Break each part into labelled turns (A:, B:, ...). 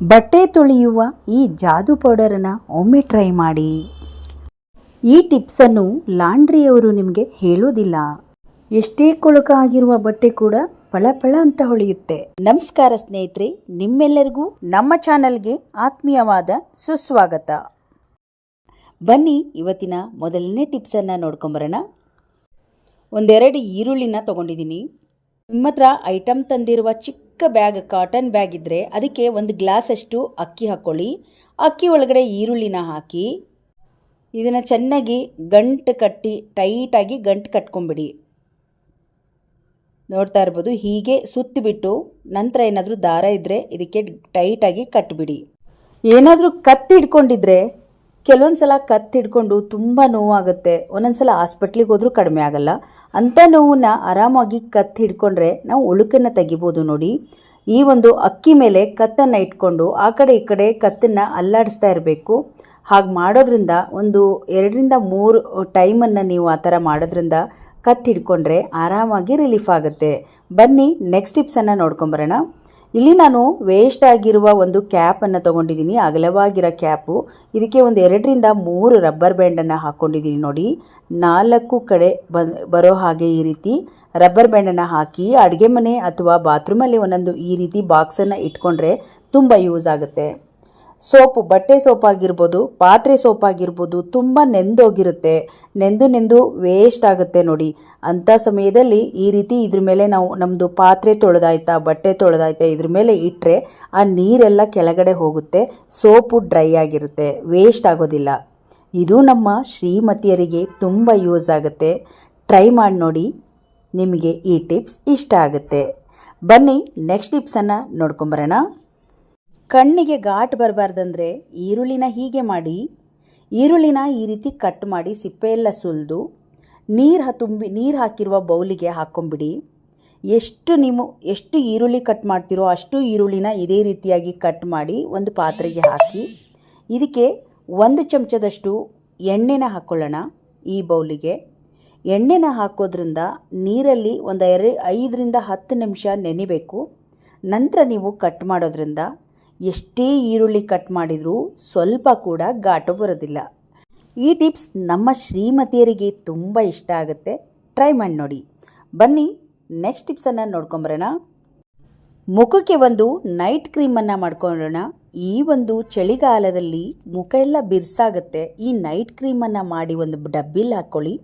A: ಬಟ್ಟೆ ತೊಳೆಯುವ ಈ ಜಾದು ಪೌಡರನ್ನು ಒಮ್ಮೆ ಟ್ರೈ ಮಾಡಿ. ಈ ಟಿಪ್ಸನ್ನು ಲಾಂಡ್ರಿಯವರು ನಿಮಗೆ ಹೇಳೋದಿಲ್ಲ. ಎಷ್ಟೇ ಕೊಳಕಾಗಿರುವ ಬಟ್ಟೆ ಕೂಡ ಪಳಪಳ ಅಂತ ಹೊಳೆಯುತ್ತೆ. ನಮಸ್ಕಾರ ಸ್ನೇಹಿತರೆ, ನಿಮ್ಮೆಲ್ಲರಿಗೂ ನಮ್ಮ ಚಾನಲ್ಗೆ ಆತ್ಮೀಯವಾದ ಸುಸ್ವಾಗತ. ಬನ್ನಿ, ಇವತ್ತಿನ ಮೊದಲನೇ ಟಿಪ್ಸನ್ನು ನೋಡ್ಕೊಂಬರೋಣ ಒಂದೆರಡು ಈರುಳ್ಳಿನ ತೊಗೊಂಡಿದ್ದೀನಿ. ನಿಮ್ಮ ಹತ್ರ ಐಟಮ್ ತಂದಿರುವ ಚಿಕ್ಕ ಬ್ಯಾಗ್ ಕಾಟನ್ ಬ್ಯಾಗ್ ಇದ್ದರೆ ಅದಕ್ಕೆ ಒಂದು ಗ್ಲಾಸಷ್ಟು ಅಕ್ಕಿ ಹಾಕ್ಕೊಳ್ಳಿ. ಅಕ್ಕಿ ಒಳಗಡೆ ಈರುಳ್ಳಿನ ಹಾಕಿ ಇದನ್ನು ಚೆನ್ನಾಗಿ ಗಂಟು ಕಟ್ಟಿ ಟೈಟಾಗಿ ಗಂಟು ಕಟ್ಕೊಂಬಿಡಿ. ನೋಡ್ತಾ ಇರ್ಬೋದು, ಹೀಗೆ ಸುತ್ತಿಬಿಟ್ಟು ನಂತರ ಏನಾದರೂ ದಾರ ಇದ್ದರೆ ಇದಕ್ಕೆ ಟೈಟಾಗಿ ಕಟ್ಬಿಡಿ. ಏನಾದರೂ ಕತ್ತಿ ಹಿಡ್ಕೊಂಡಿದ್ರೆ ಕೆಲವೊಂದು ಸಲ ಕತ್ತಿ ಹಿಡ್ಕೊಂಡು ತುಂಬ ನೋವಾಗುತ್ತೆ. ಒಂದೊಂದು ಸಲ ಹಾಸ್ಪಿಟ್ಲಿಗೆ ಹೋದರೂ ಕಡಿಮೆ ಆಗಲ್ಲ. ಅಂಥ ನೋವನ್ನ ಆರಾಮಾಗಿ ಕತ್ತಿ ಹಿಡ್ಕೊಂಡ್ರೆ ನಾವು ಉಳುಕನ್ನು ತೆಗಿಬೋದು ನೋಡಿ. ಈ ಒಂದು ಅಕ್ಕಿ ಮೇಲೆ ಕತ್ತನ್ನು ಇಟ್ಕೊಂಡು ಆ ಕಡೆ ಈ ಕಡೆ ಕತ್ತನ್ನು ಅಲ್ಲಾಡಿಸ್ತಾ ಇರಬೇಕು. ಹಾಗೆ ಮಾಡೋದ್ರಿಂದ ಒಂದು ಎರಡರಿಂದ ಮೂರು ಟೈಮನ್ನು ನೀವು ಆ ಥರ ಮಾಡೋದ್ರಿಂದ ಕತ್ತಿ ಹಿಡ್ಕೊಂಡ್ರೆ ಆರಾಮಾಗಿ ರಿಲೀಫ್ ಆಗುತ್ತೆ. ಬನ್ನಿ ನೆಕ್ಸ್ಟ್ ಟಿಪ್ಸನ್ನು ನೋಡ್ಕೊಂಬರೋಣ ಇಲ್ಲಿ ನಾನು ವೇಸ್ಟ್ ಆಗಿರುವ ಒಂದು ಕ್ಯಾಪನ್ನು ತೊಗೊಂಡಿದ್ದೀನಿ, ಅಗಲವಾಗಿರೋ ಕ್ಯಾಪು ಇದಕ್ಕೆ ಒಂದು ಎರಡರಿಂದ ಮೂರು ರಬ್ಬರ್ ಬ್ಯಾಂಡನ್ನು ಹಾಕ್ಕೊಂಡಿದ್ದೀನಿ ನೋಡಿ. ನಾಲ್ಕು ಕಡೆ ಬರೋ ಹಾಗೆ ಈ ರೀತಿ ರಬ್ಬರ್ ಬ್ಯಾಂಡನ್ನು ಹಾಕಿ ಅಡುಗೆ ಮನೆ ಅಥವಾ ಬಾತ್ರೂಮಲ್ಲಿ ಒಂದೊಂದು ಈ ರೀತಿ ಬಾಕ್ಸನ್ನು ಇಟ್ಕೊಂಡ್ರೆ ತುಂಬ ಯೂಸ್ ಆಗುತ್ತೆ. ಸೋಪು, ಬಟ್ಟೆ ಸೋಪ್ ಆಗಿರ್ಬೋದು ಪಾತ್ರೆ ಸೋಪ್ ಆಗಿರ್ಬೋದು ತುಂಬ ನೆಂದೋಗಿರುತ್ತೆ. ನೆಂದು ನೆಂದು ವೇಸ್ಟ್ ಆಗುತ್ತೆ ನೋಡಿ. ಅಂಥ ಸಮಯದಲ್ಲಿ ಈ ರೀತಿ ಇದ್ರ ಮೇಲೆ ನಾವು ನಮ್ಮದು ಪಾತ್ರೆ ತೊಳೆದಾಯ್ತಾ, ಬಟ್ಟೆ ತೊಳೆದಾಯ್ತಾ ಇದ್ರ ಮೇಲೆ ಇಟ್ಟರೆ ಆ ನೀರೆಲ್ಲ ಕೆಳಗಡೆ ಹೋಗುತ್ತೆ, ಸೋಪು ಡ್ರೈ ಆಗಿರುತ್ತೆ ವೇಸ್ಟ್ ಆಗೋದಿಲ್ಲ. ಇದು ನಮ್ಮ ಶ್ರೀಮತಿಯರಿಗೆ ತುಂಬ ಯೂಸ್ ಆಗುತ್ತೆ. ಟ್ರೈ ಮಾಡಿ ನೋಡಿ, ನಿಮಗೆ ಈ ಟಿಪ್ಸ್ ಇಷ್ಟ ಆಗುತ್ತೆ. ಬನ್ನಿ ನೆಕ್ಸ್ಟ್ ಟಿಪ್ಸನ್ನು ನೋಡ್ಕೊಂಬರೋಣ. ಕಣ್ಣಿಗೆ ಘಾಟ್ ಬರಬಾರ್ದಂದ್ರೆ ಈರುಳ್ಳಿನ ಹೀಗೆ ಮಾಡಿ, ಈರುಳ್ಳಿನ ಈ ರೀತಿ ಕಟ್ ಮಾಡಿ ಸಿಪ್ಪೆಯೆಲ್ಲ ಸುಲಿದು, ನೀರು ತುಂಬಿ, ನೀರು ಹಾಕಿರುವ ಬೌಲಿಗೆ ಹಾಕ್ಕೊಂಬಿಡಿ ಎಷ್ಟು ನಿಮ್ಮ ಎಷ್ಟು ಈರುಳ್ಳಿ ಕಟ್ ಮಾಡ್ತೀರೋ ಅಷ್ಟು ಈರುಳ್ಳಿನ ಇದೇ ರೀತಿಯಾಗಿ ಕಟ್ ಮಾಡಿ ಒಂದು ಪಾತ್ರೆಗೆ ಹಾಕಿ, ಇದಕ್ಕೆ ಒಂದು ಚಮಚದಷ್ಟು ಎಣ್ಣೆನ ಹಾಕ್ಕೊಳ್ಳೋಣ ಈ ಬೌಲಿಗೆ. ಎಣ್ಣೆನ ಹಾಕೋದ್ರಿಂದ ನೀರಲ್ಲಿ ಒಂದು ಎರಡು ಐದರಿಂದ ಹತ್ತು ನಿಮಿಷ ನೆನಿಬೇಕು. ನಂತರ ನೀವು ಕಟ್ ಮಾಡೋದ್ರಿಂದ ಎಷ್ಟೇ ಈರುಳ್ಳಿ ಕಟ್ ಮಾಡಿದರೂ ಸ್ವಲ್ಪ ಕೂಡ ಘಾಟು ಬರೋದಿಲ್ಲ. ಈ ಟಿಪ್ಸ್ ನಮ್ಮ ಶ್ರೀಮತಿಯರಿಗೆ ತುಂಬ ಇಷ್ಟ ಆಗುತ್ತೆ. ಟ್ರೈ ಮಾಡಿ ನೋಡಿ. ಬನ್ನಿ, ನೆಕ್ಸ್ಟ್ ಟಿಪ್ಸನ್ನು ನೋಡ್ಕೊಂಬರೋಣ. ಮುಖಕ್ಕೆ ಒಂದು ನೈಟ್ ಕ್ರೀಮನ್ನು ಮಾಡ್ಕೊಳ್ಳೋಣ. ಈ ಒಂದು ಚಳಿಗಾಲದಲ್ಲಿ ಮುಖ ಎಲ್ಲ ಬಿರ್ಸಾಗುತ್ತೆ. ಈ ನೈಟ್ ಕ್ರೀಮನ್ನು ಮಾಡಿ ಒಂದು ಡಬ್ಬಿಲಿ ಹಾಕ್ಕೊಳ್ಳಿ.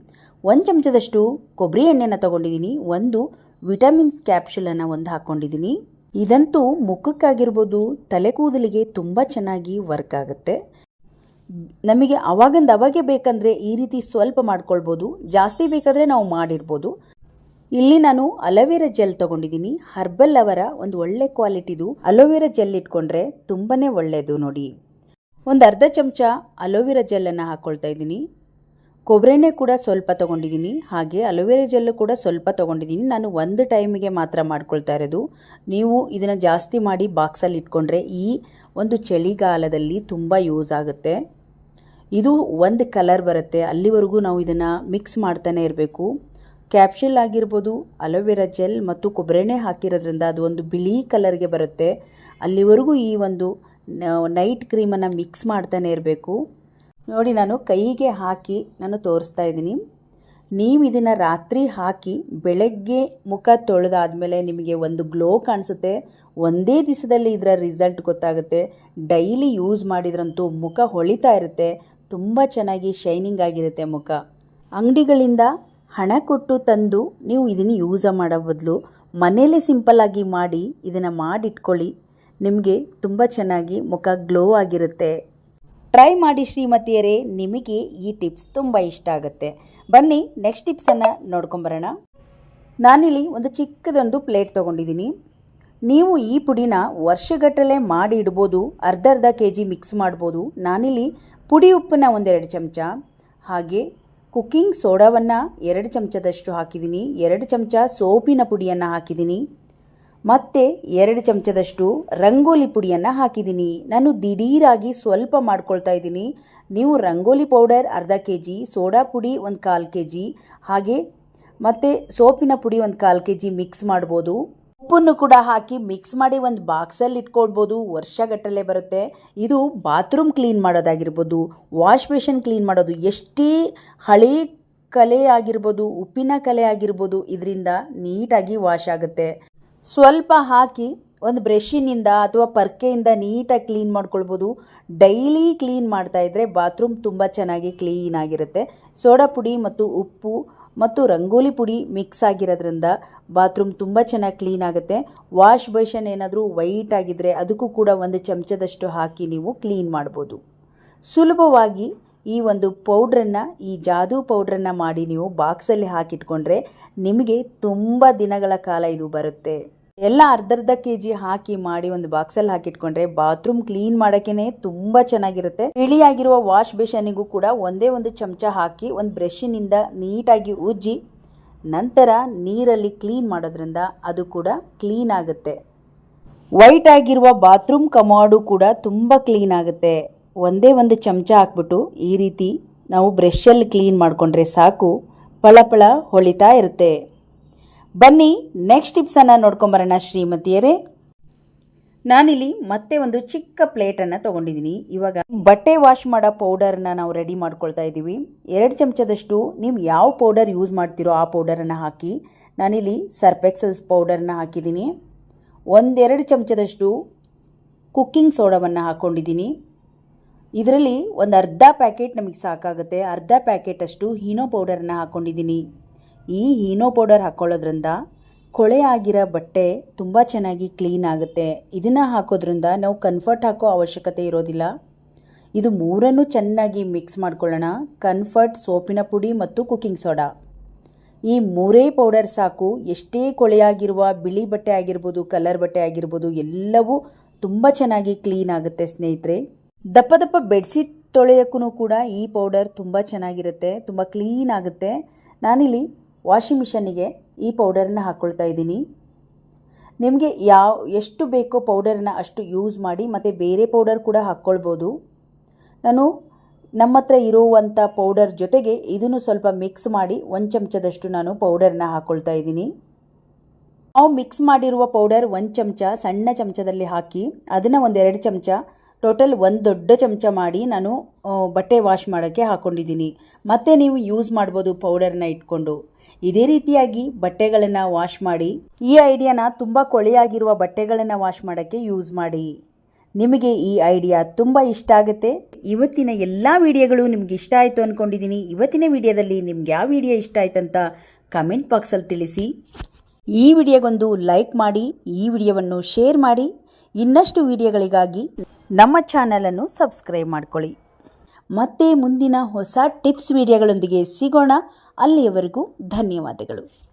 A: ಒಂದು ಚಮಚದಷ್ಟು ಕೊಬ್ಬರಿ ಎಣ್ಣೆನ ತೊಗೊಂಡಿದ್ದೀನಿ. ಒಂದು ವಿಟಮಿನ್ಸ್ ಕ್ಯಾಪ್ಸುಲನ್ನು ಒಂದು ಹಾಕ್ಕೊಂಡಿದ್ದೀನಿ. ಇದಂತೂ ಮುಖಕ್ಕಾಗಿರ್ಬೋದು, ತಲೆ ಕೂದಲಿಗೆ ತುಂಬ ಚೆನ್ನಾಗಿ ವರ್ಕ್ ಆಗುತ್ತೆ. ನಮಗೆ ಅವಾಗಿಂದ ಅವಾಗೆ ಬೇಕಂದರೆ ಈ ರೀತಿ ಸ್ವಲ್ಪ ಮಾಡ್ಕೊಳ್ಬೋದು, ಜಾಸ್ತಿ ಬೇಕಾದರೆ ನಾವು ಮಾಡಿರ್ಬೋದು. ಇಲ್ಲಿ ನಾನು ಅಲೋವೆರಾ ಜೆಲ್ ತೊಗೊಂಡಿದ್ದೀನಿ ಹರ್ಬಲ್ ಅವರ ಒಂದು ಒಳ್ಳೆ ಕ್ವಾಲಿಟಿದು ಅಲೋವೆರಾ ಜೆಲ್ ಇಟ್ಕೊಂಡ್ರೆ ತುಂಬಾ ಒಳ್ಳೆಯದು ನೋಡಿ. ಒಂದು ಅರ್ಧ ಚಮಚ ಅಲೋವೆರಾ ಜೆಲ್ಲನ್ನು ಹಾಕ್ಕೊಳ್ತಾ ಇದ್ದೀನಿ. ಕೊಬ್ಬರೆಣ್ಣೆ ಕೂಡ ಸ್ವಲ್ಪ ತೊಗೊಂಡಿದ್ದೀನಿ, ಹಾಗೆ ಅಲೋವೆರಾ ಜೆಲ್ಲು ಕೂಡ ಸ್ವಲ್ಪ ತೊಗೊಂಡಿದ್ದೀನಿ. ನಾನು ಒಂದು ಟೈಮಿಗೆ ಮಾತ್ರ ಮಾಡ್ಕೊಳ್ತಾ ಇರೋದು. ನೀವು ಇದನ್ನು ಜಾಸ್ತಿ ಮಾಡಿ ಬಾಕ್ಸಲ್ಲಿ ಇಟ್ಕೊಂಡ್ರೆ ಈ ಒಂದು ಚಳಿಗಾಲದಲ್ಲಿ ತುಂಬ ಯೂಸ್ ಆಗುತ್ತೆ. ಇದು ಒಂದು ಕಲರ್ ಬರುತ್ತೆ. ಅಲ್ಲಿವರೆಗೂ ನಾವು ಇದನ್ನು ಮಿಕ್ಸ್ ಮಾಡ್ತಾನೆ ಇರಬೇಕು. ಕ್ಯಾಪ್ಷಲ್ ಆಗಿರ್ಬೋದು, ಅಲೋವೆರಾ ಜೆಲ್ ಮತ್ತು ಕೊಬ್ಬರೆಣ್ಣೆ ಹಾಕಿರೋದ್ರಿಂದ ಅದು ಒಂದು ಬಿಳಿ ಕಲರ್ಗೆ ಬರುತ್ತೆ. ಅಲ್ಲಿವರೆಗೂ ಈ ಒಂದು ನೈಟ್ ಕ್ರೀಮನ್ನು ಮಿಕ್ಸ್ ಮಾಡ್ತಾನೆ ಇರಬೇಕು. ನೋಡಿ, ನಾನು ಕೈಗೆ ಹಾಕಿ ನಾನು ತೋರಿಸ್ತಾ ಇದ್ದೀನಿ. ನೀವು ಇದನ್ನು ರಾತ್ರಿ ಹಾಕಿ ಬೆಳಗ್ಗೆ ಮುಖ ತೊಳೆದಾದ್ಮೇಲೆ ನಿಮಗೆ ಒಂದು ಗ್ಲೋ ಕಾಣಿಸುತ್ತೆ. ಒಂದೇ ದಿವಸದಲ್ಲಿ ಇದರ ರಿಸಲ್ಟ್ ಗೊತ್ತಾಗುತ್ತೆ. ಡೈಲಿ ಯೂಸ್ ಮಾಡಿದ್ರಂತೂ ಮುಖ ಹೊಳಿತಾ ಇರುತ್ತೆ. ತುಂಬ ಚೆನ್ನಾಗಿ ಶೈನಿಂಗ್ ಆಗಿರುತ್ತೆ ಮುಖ. ಅಂಗಡಿಗಳಿಂದ ಹಣ ಕೊಟ್ಟು ತಂದು ನೀವು ಇದನ್ನು ಯೂಸ ಮಾಡೋ ಬದಲು ಮನೆಯಲ್ಲೇ ಸಿಂಪಲ್ಲಾಗಿ ಮಾಡಿ ಇದನ್ನು ಮಾಡಿಟ್ಕೊಳ್ಳಿ. ನಿಮಗೆ ತುಂಬ ಚೆನ್ನಾಗಿ ಮುಖ ಗ್ಲೋ ಆಗಿರುತ್ತೆ. ಟ್ರೈ ಮಾಡಿ ಶ್ರೀಮತಿಯರೇ, ನಿಮಗೆ ಈ ಟಿಪ್ಸ್ ತುಂಬ ಇಷ್ಟ ಆಗುತ್ತೆ. ಬನ್ನಿ ನೆಕ್ಸ್ಟ್ ಟಿಪ್ಸನ್ನು ನೋಡ್ಕೊಂಬರೋಣ ನಾನಿಲ್ಲಿ ಒಂದು ಚಿಕ್ಕದೊಂದು ಪ್ಲೇಟ್ ತೊಗೊಂಡಿದ್ದೀನಿ. ನೀವು ಈ ಪುಡಿನ ವರ್ಷಗಟ್ಟಲೆ ಮಾಡಿ ಇಡ್ಬೋದು, ಅರ್ಧ ಅರ್ಧ ಕೆ ಜಿ ಮಿಕ್ಸ್ ಮಾಡ್ಬೋದು. ನಾನಿಲ್ಲಿ ಪುಡಿ ಉಪ್ಪನ್ನ ಒಂದೆರಡು ಚಮಚ, ಹಾಗೆ ಕುಕ್ಕಿಂಗ್ ಸೋಡಾವನ್ನು ಎರಡು ಚಮಚದಷ್ಟು ಹಾಕಿದ್ದೀನಿ. ಎರಡು ಚಮಚ ಸೋಪಿನ ಪುಡಿಯನ್ನು ಹಾಕಿದ್ದೀನಿ. ಮತ್ತು ಎರಡು ಚಮಚದಷ್ಟು ರಂಗೋಲಿ ಪುಡಿಯನ್ನು ಹಾಕಿದ್ದೀನಿ. ನಾನು ದಿಢೀರಾಗಿ ಸ್ವಲ್ಪ ಮಾಡ್ಕೊಳ್ತಾ ಇದ್ದೀನಿ. ನೀವು ರಂಗೋಲಿ ಪೌಡರ್ ಅರ್ಧ ಕೆ ಜಿ ಸೋಡಾ ಪುಡಿ ಒಂದು ಕಾಲು ಕೆ ಜಿ ಹಾಗೆ ಮತ್ತು ಸೋಪಿನ ಪುಡಿ ಒಂದು ಕಾಲು ಕೆ ಜಿ ಮಿಕ್ಸ್ ಮಾಡ್ಬೋದು. ಉಪ್ಪನ್ನು ಕೂಡ ಹಾಕಿ ಮಿಕ್ಸ್ ಮಾಡಿ ಒಂದು ಬಾಕ್ಸಲ್ಲಿ ಇಟ್ಕೊಳ್ಬೋದು. ವರ್ಷಗಟ್ಟಲೆ ಬರುತ್ತೆ. ಇದು ಬಾತ್ರೂಮ್ ಕ್ಲೀನ್ ಮಾಡೋದಾಗಿರ್ಬೋದು. ವಾಷ್ ಬೇಷನ್ ಕ್ಲೀನ್ ಮಾಡೋದು ಎಷ್ಟೇ ಹಳೆ ಕಲೆ ಆಗಿರ್ಬೋದು, ಉಪ್ಪಿನ ಕಲೆ ಆಗಿರ್ಬೋದು, ಇದರಿಂದ ನೀಟಾಗಿ ವಾಶ್ ಆಗುತ್ತೆ. ಸ್ವಲ್ಪ ಹಾಕಿ ಒಂದು ಬ್ರಷಿನಿಂದ ಅಥವಾ ಪರ್ಕೆಯಿಂದ ನೀಟಾಗಿ ಕ್ಲೀನ್ ಮಾಡ್ಕೊಳ್ಬೋದು. ಡೈಲಿ ಕ್ಲೀನ್ ಮಾಡ್ತಾ ಇದ್ದರೆ ಬಾತ್ರೂಮ್ ತುಂಬ ಚೆನ್ನಾಗಿ ಕ್ಲೀನ್ ಆಗಿರುತ್ತೆ. ಸೋಡಾ ಪುಡಿ ಮತ್ತು ಉಪ್ಪು ಮತ್ತು ರಂಗೋಲಿ ಪುಡಿ ಮಿಕ್ಸ್ ಆಗಿರೋದ್ರಿಂದ ಬಾತ್ರೂಮ್ ತುಂಬ ಚೆನ್ನಾಗಿ ಕ್ಲೀನ್ ಆಗುತ್ತೆ. ವಾಶ್ ಬೇಷನ್ ಏನಾದರೂ ವೈಟ್ ಆಗಿದ್ದರೆ ಅದಕ್ಕೂ ಕೂಡ ಒಂದು ಚಮಚದಷ್ಟು ಹಾಕಿ ನೀವು ಕ್ಲೀನ್ ಮಾಡ್ಬೋದು. ಸುಲಭವಾಗಿ ಈ ಒಂದು ಪೌಡ್ರನ್ನು, ಈ ಜಾದೂ ಪೌಡ್ರನ್ನು ಮಾಡಿ ನೀವು ಬಾಕ್ಸಲ್ಲಿ ಹಾಕಿಟ್ಕೊಂಡ್ರೆ ನಿಮಗೆ ತುಂಬ ದಿನಗಳ ಕಾಲ ಇದು ಬರುತ್ತೆ. ಎಲ್ಲ ಅರ್ಧರ್ಧ ಕೆ ಜಿ ಹಾಕಿ ಮಾಡಿ ಒಂದು ಬಾಕ್ಸಲ್ಲಿ ಹಾಕಿಟ್ಕೊಂಡ್ರೆ ಬಾತ್ರೂಮ್ ಕ್ಲೀನ್ ಮಾಡೋಕ್ಕೇ ತುಂಬ ಚೆನ್ನಾಗಿರುತ್ತೆ. ಇಳಿಯಾಗಿರುವ ವಾಶ್ ಬೇಷನಿಗೂ ಕೂಡ ಒಂದೇ ಒಂದು ಚಮಚ ಹಾಕಿ ಒಂದು ಬ್ರಷ್ನಿಂದ ನೀಟಾಗಿ ಉಜ್ಜಿ, ನಂತರ ನೀರಲ್ಲಿ ಕ್ಲೀನ್ ಮಾಡೋದ್ರಿಂದ ಅದು ಕೂಡ ಕ್ಲೀನ್ ಆಗುತ್ತೆ. ವೈಟ್ ಆಗಿರುವ ಬಾತ್ರೂಮ್ ಕಮಾಡು ಕೂಡ ತುಂಬ ಕ್ಲೀನ್ ಆಗುತ್ತೆ. ಒಂದೇ ಒಂದು ಚಮಚ ಹಾಕ್ಬಿಟ್ಟು ಈ ರೀತಿ ನಾವು ಬ್ರಷಲ್ಲಿ ಕ್ಲೀನ್ ಮಾಡಿಕೊಂಡ್ರೆ ಸಾಕು. ಪಳಪಳ ಹೊಳಿತಾ ಇರುತ್ತೆ. ಬನ್ನಿ ನೆಕ್ಸ್ಟ್ ಟಿಪ್ಸನ್ನು ನೋಡ್ಕೊಂಬರೋಣ ಶ್ರೀಮತಿಯರೇ. ನಾನಿಲ್ಲಿ ಮತ್ತೆ ಒಂದು ಚಿಕ್ಕ ಪ್ಲೇಟನ್ನು ತೊಗೊಂಡಿದ್ದೀನಿ. ಇವಾಗ ಬಟ್ಟೆ ವಾಶ್ ಮಾಡೋ ಪೌಡರನ್ನ ನಾವು ರೆಡಿ ಮಾಡ್ಕೊಳ್ತಾ ಇದ್ದೀವಿ. ಎರಡು ಚಮಚದಷ್ಟು ನೀವು ಯಾವ ಪೌಡರ್ ಯೂಸ್ ಮಾಡ್ತೀರೋ ಆ ಪೌಡರನ್ನು ಹಾಕಿ, ನಾನಿಲ್ಲಿ ಸರ್ಪೆಕ್ಸಲ್ಸ್ ಪೌಡರನ್ನು ಹಾಕಿದ್ದೀನಿ. ಒಂದೆರಡು ಚಮಚದಷ್ಟು ಕುಕ್ಕಿಂಗ್ ಸೋಡಾವನ್ನು ಹಾಕ್ಕೊಂಡಿದ್ದೀನಿ ಇದರಲ್ಲಿ ಒಂದು ಅರ್ಧ ಪ್ಯಾಕೆಟ್ ನಮಗೆ ಸಾಕಾಗುತ್ತೆ. ಅರ್ಧ ಪ್ಯಾಕೆಟಷ್ಟು ಹೀನೋ ಪೌಡರನ್ನು ಹಾಕ್ಕೊಂಡಿದ್ದೀನಿ ಈ ಹೀನೋ ಪೌಡರ್ ಹಾಕ್ಕೊಳ್ಳೋದ್ರಿಂದ ಕೊಳೆ ಆಗಿರೋ ಬಟ್ಟೆ ತುಂಬ ಚೆನ್ನಾಗಿ ಕ್ಲೀನ್ ಆಗುತ್ತೆ. ಇದನ್ನು ಹಾಕೋದ್ರಿಂದ ನಾವು ಕನ್ಫರ್ಟ್ ಹಾಕೋ ಅವಶ್ಯಕತೆ ಇರೋದಿಲ್ಲ. ಇದು ಮೂರನ್ನು ಚೆನ್ನಾಗಿ ಮಿಕ್ಸ್ ಮಾಡ್ಕೊಳ್ಳೋಣ. ಕನ್ಫರ್ಟ್ ಸೋಪಿನ ಪುಡಿ ಮತ್ತು ಕುಕ್ಕಿಂಗ್ ಸೋಡಾ ಈ ಮೂರೇ ಪೌಡರ್ ಸಾಕು. ಎಷ್ಟೇ ಕೊಳೆಯಾಗಿರುವ ಬಿಳಿ ಬಟ್ಟೆ ಆಗಿರ್ಬೋದು ಕಲರ್ ಬಟ್ಟೆ ಆಗಿರ್ಬೋದು, ಎಲ್ಲವೂ ತುಂಬ ಚೆನ್ನಾಗಿ ಕ್ಲೀನ್ ಆಗುತ್ತೆ ಸ್ನೇಹಿತರೆ. ದಪ್ಪ ದಪ್ಪ ಬೆಡ್ಶೀಟ್ ತೊಳೆಯೋಕ್ಕೂ ಕೂಡ ಈ ಪೌಡರ್ ತುಂಬ ಚೆನ್ನಾಗಿರುತ್ತೆ, ತುಂಬ ಕ್ಲೀನ್ ಆಗುತ್ತೆ. ನಾನಿಲ್ಲಿ ವಾಷಿಂಗ್ ಮಿಷನ್ನಿಗೆ ಈ ಪೌಡರನ್ನ ಹಾಕ್ಕೊಳ್ತಾ ಇದ್ದೀನಿ. ನಿಮಗೆ ಯಾವ, ಎಷ್ಟು ಬೇಕೋ ಪೌಡರನ್ನ ಅಷ್ಟು ಯೂಸ್ ಮಾಡಿ ಮತ್ತು ಬೇರೆ ಪೌಡರ್ ಕೂಡ ಹಾಕ್ಕೊಳ್ಬೋದು ನಾನು ನಮ್ಮ ಹತ್ರ ಇರುವಂಥ ಪೌಡರ್ ಜೊತೆಗೆ ಇದನ್ನು ಸ್ವಲ್ಪ ಮಿಕ್ಸ್ ಮಾಡಿ ಒಂದು ಚಮಚದಷ್ಟು ನಾನು ಪೌಡರನ್ನ ಹಾಕ್ಕೊಳ್ತಾ ಇದ್ದೀನಿ. ನಾವು ಮಿಕ್ಸ್ ಮಾಡಿರುವ ಪೌಡರ್ ಒಂದು ಚಮಚ ಸಣ್ಣ ಚಮಚದಲ್ಲಿ ಹಾಕಿ ಅದನ್ನು ಒಂದೆರಡು ಚಮಚ ಟೋಟಲ್ ಒಂದು ದೊಡ್ಡ ಚಮಚ ಮಾಡಿ ನಾನು ಬಟ್ಟೆ ವಾಶ್ ಮಾಡೋಕ್ಕೆ ಹಾಕ್ಕೊಂಡಿದ್ದೀನಿ ಮತ್ತೆ ನೀವು ಯೂಸ್ ಮಾಡ್ಬೋದು ಪೌಡರ್ನ ಇಟ್ಕೊಂಡು. ಇದೇ ರೀತಿಯಾಗಿ ಬಟ್ಟೆಗಳನ್ನು ವಾಶ್ ಮಾಡಿ, ಈ ಐಡಿಯಾನ ತುಂಬ ಕೊಳೆಯಾಗಿರುವ ಬಟ್ಟೆಗಳನ್ನು ವಾಶ್ ಮಾಡೋಕ್ಕೆ ಯೂಸ್ ಮಾಡಿ. ನಿಮಗೆ ಈ ಐಡಿಯಾ ತುಂಬ ಇಷ್ಟ ಆಗುತ್ತೆ. ಇವತ್ತಿನ ಎಲ್ಲ ವಿಡಿಯೋಗಳು ನಿಮ್ಗೆ ಇಷ್ಟ ಆಯಿತು ಅಂದ್ಕೊಂಡಿದ್ದೀನಿ ಇವತ್ತಿನ ವಿಡಿಯೋದಲ್ಲಿ ನಿಮ್ಗೆ ಯಾವ ವಿಡಿಯೋ ಇಷ್ಟ ಆಯ್ತಂತ ಕಮೆಂಟ್ ಬಾಕ್ಸಲ್ಲಿ ತಿಳಿಸಿ. ಈ ವಿಡಿಯೋಗೊಂದು ಲೈಕ್ ಮಾಡಿ, ಈ ವಿಡಿಯೋವನ್ನು ಶೇರ್ ಮಾಡಿ. ಇನ್ನಷ್ಟು ವಿಡಿಯೋಗಳಿಗಾಗಿ ನಮ್ಮ ಚಾನಲನ್ನು ಸಬ್ಸ್ಕ್ರೈಬ್ ಮಾಡಿಕೊಳ್ಳಿ. ಮತ್ತೆ ಮುಂದಿನ ಹೊಸ ಟಿಪ್ಸ್ ವಿಡಿಯೋಗಳೊಂದಿಗೆ ಸಿಗೋಣ. ಅಲ್ಲಿಯವರೆಗೂ ಧನ್ಯವಾದಗಳು.